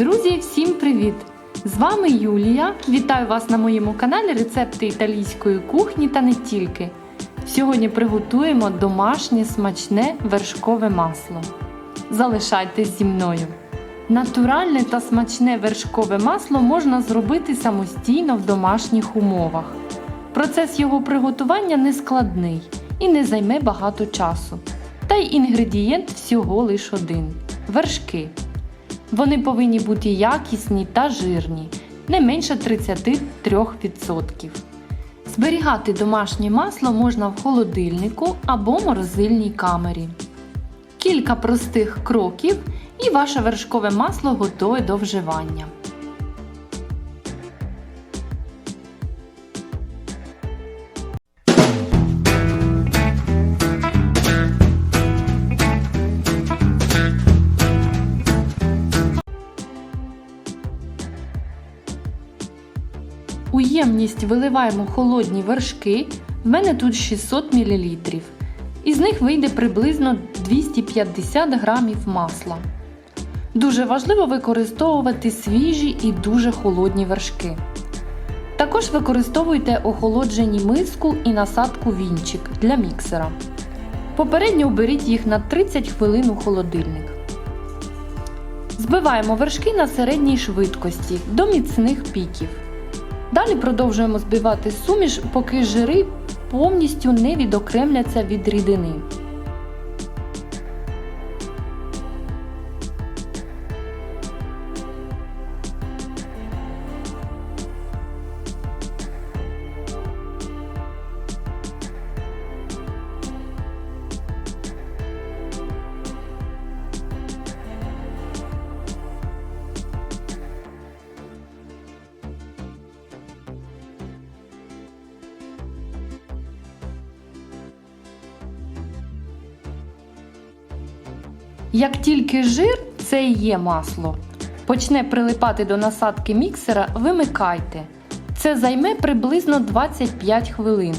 Друзі, всім привіт! З вами Юлія. Вітаю вас на моєму каналі Рецепти італійської кухні та не тільки. Сьогодні приготуємо домашнє смачне вершкове масло. Залишайтесь зі мною. Натуральне та смачне вершкове масло можна зробити самостійно в домашніх умовах. Процес його приготування не складний і не займе багато часу. Та й інгредієнт всього лиш один вершки. Вони повинні бути якісні та жирні, не менше 33%. Зберігати домашнє масло можна в холодильнику або морозильній камері. Кілька простих кроків і ваше вершкове масло готове до вживання. У ємність виливаємо холодні вершки. В мене тут 600 мл. Із них вийде приблизно 250 грамів масла. Дуже важливо використовувати свіжі і дуже холодні вершки. Також використовуйте охолоджені миску і насадку вінчик для міксера. Попередньо оберіть їх на 30 хвилин у холодильник. Збиваємо вершки на середній швидкості до міцних піків. Далі продовжуємо збивати суміш, поки жири повністю не відокремляться від рідини. Як тільки жир, це і є масло, почне прилипати до насадки міксера, вимикайте. Це займе приблизно 25 хвилин.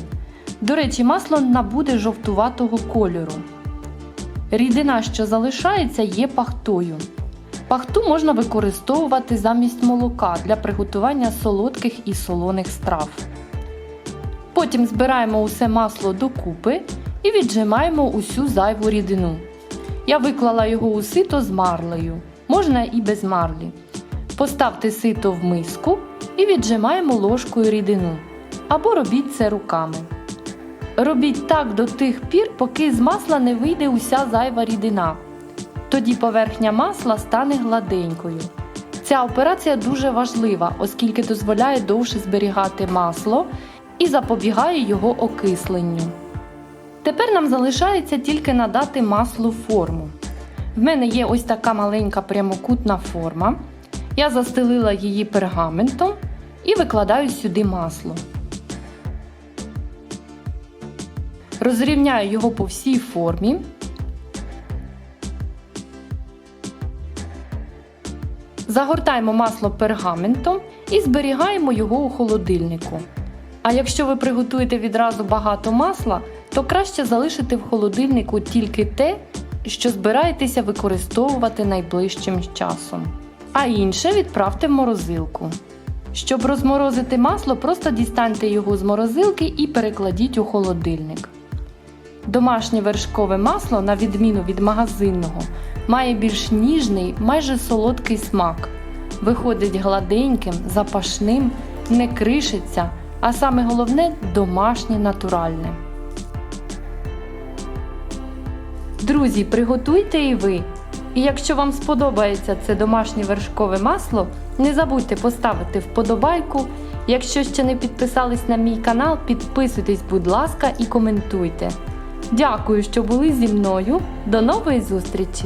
До речі, масло набуде жовтуватого кольору. Рідина, що залишається, є пахтою. Пахту можна використовувати замість молока для приготування солодких і солоних страв. Потім збираємо усе масло докупи і віджимаємо усю зайву рідину. Я виклала його у сито з марлею, можна і без марлі. Поставте сито в миску і віджимаємо ложкою рідину. Або робіть це руками. Робіть так до тих пір, поки з масла не вийде уся зайва рідина. Тоді поверхня масла стане гладенькою. Ця операція дуже важлива, оскільки дозволяє довше зберігати масло і запобігає його окисленню. Тепер нам залишається тільки надати маслу форму. В мене є ось така маленька прямокутна форма. Я застелила її пергаментом і викладаю сюди масло. Розрівняю його по всій формі. Загортаємо масло пергаментом і зберігаємо його у холодильнику. А якщо ви приготуєте відразу багато масла, то краще залишити в холодильнику тільки те, що збираєтеся використовувати найближчим часом. А інше відправте в морозилку. Щоб розморозити масло, просто дістаньте його з морозилки і перекладіть у холодильник. Домашнє вершкове масло, на відміну від магазинного, має більш ніжний, майже солодкий смак. Виходить гладеньким, запашним, не кришиться, а саме головне домашнє натуральне. Друзі, приготуйте і ви. І якщо вам сподобається це домашнє вершкове масло, не забудьте поставити вподобайку. Якщо ще не підписались на мій канал, підписуйтесь, будь ласка, і коментуйте. Дякую, що були зі мною. До нової зустрічі!